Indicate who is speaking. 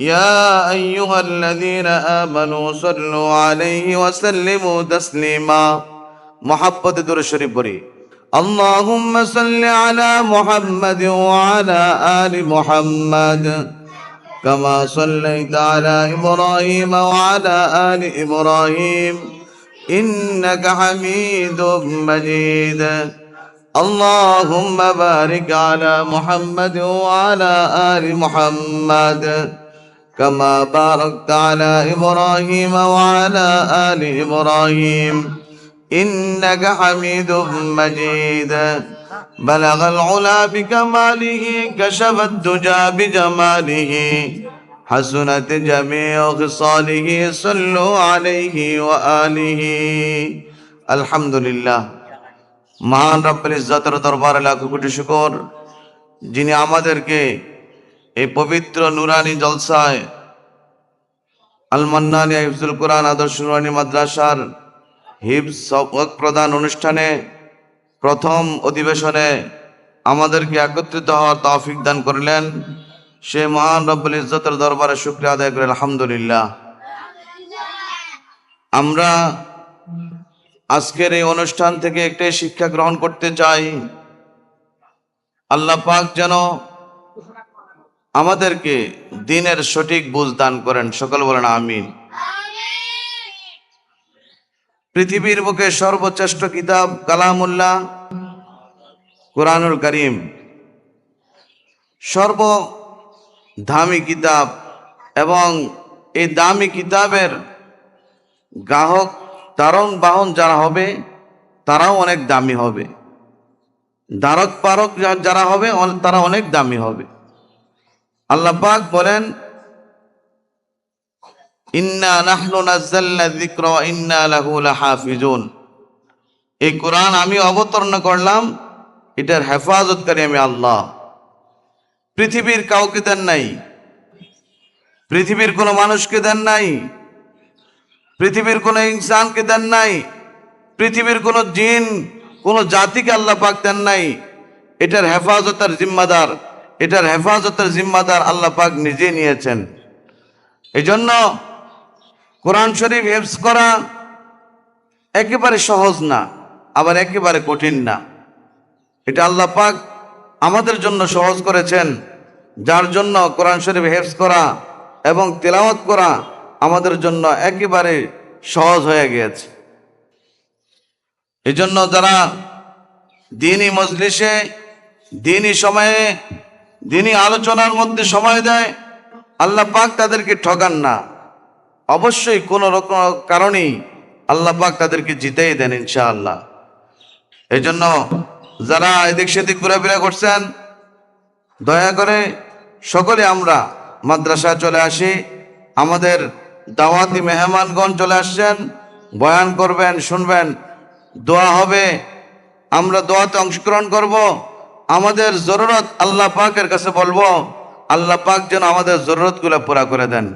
Speaker 1: يا أيها الذين آمنوا صلوا عليه وسلموا تسليما. محبة در بري اللهم صل على محمد وعلى آل محمد. كما صليت على إبراهيم وعلى آل إبراهيم. إنك حميد مجيد. اللهم بارك على محمد وعلى آل محمد. كما باركت على إبراهيم وعلى آل إبراهيم إنك حميد مجيد بلغ العلا بكماله كشف الدجى بجماله حسنت جميع خصاله صلوا عليه وآله الحمد لله মহান রব্বুল ইজ্জতের দরবারে লাখো কোটি শুকর যিনি আমাদেরকে এই পবিত্র নুরানি জলসায় আল মান্নানি হিফজুল কোরআন আদর্শ নুরানি মাদ্রাসার হিফজ সবক প্রদান অনুষ্ঠানে প্রথম অধিবেশনে আমাদেরকে একত্রিত হওয়ার তৌফিক দান করলেন। সে মহান রব্বুল ইজ্জতের দরবারে শুক্রিয়া আদায় করে আলহামদুলিল্লাহ। আমরা আজকের এই অনুষ্ঠান থেকে একটাই শিক্ষা গ্রহণ করতে চাই। আল্লাহ পাক যেন আমাদেরকে দিনের সঠিক বুঝ দান করেন। সকল বলেন আমিন। পৃথিবীর বুকে সর্বশ্রেষ্ঠ কিতাব কালামুল্লাহ কোরআনুল করিম। সর্ব দামি কিতাব এবং এই দামি কিতাবের গ্রাহক তারণ বাহন যারা হবে, তারাও অনেক দামি হবে। ধারক পারক যারা হবে, তারা অনেক দামি হবে। আল্লাহ পাক বলেন, ইন্না নাহনু নাজ্জালনা যিকরা ওয়া ইন্না লাহু লাহাফিজুন। এই কোরআন আমি অবতরণ করলাম, এটার হেফাজতকারী আমি আল্লাহ। পৃথিবীর কাউকে দেন নাই, পৃথিবীর কোনো মানুষকে দেন নাই, পৃথিবীর কোনো ইনসানকে দেন নাই, পৃথিবীর কোনো জিন, কোনো জাতিকে আল্লাহ পাক দেন নাই। এটার হেফাজতের জিম্মাদার এটার হেফাজতের জিম্মাদার আল্লাহ পাক নিজে নিয়েছেন। এই জন্য কোরআন শরীফ হেফজ করা একেবারে সহজ না, আবার একেবারে কঠিন না। এটা আল্লাহ পাক আমাদের জন্য সহজ করেছেন, যার জন্য কোরআন শরীফ হেফজ করা এবং তেলাওয়াত করা আমাদের জন্য একেবারে সহজ হয়ে গিয়েছে। এই জন্য যারা দিনই মজলিসে দিনই সময়ে দিনই আলোচনার মধ্যে সময় দেয়, আল্লাহ পাক তাদেরকে ঠকান না। অবশ্যই কোনো রকম কারণেই আল্লাহ পাক তাদেরকে জিতেই দেন ইনশাআল্লাহ। এই জন্য যারা এদিক সেদিক ঘোরাফেরা করছেন, দয়া করে সকলে আমরা মাদ্রাসায় চলে আসি, আমাদের দাওয়াতি মেহমানগণ চলে আসছেন, বয়ান করবেন, শুনবেন, দোয়া হবে, আমরা দোয়াতে অংশগ্রহণ করব। আমাদের জরুরত আল্লাহ পাকের কাছে বলব আল্লাহ পাক যেন আমাদের জরুরতগুলো পুরা করে দেন।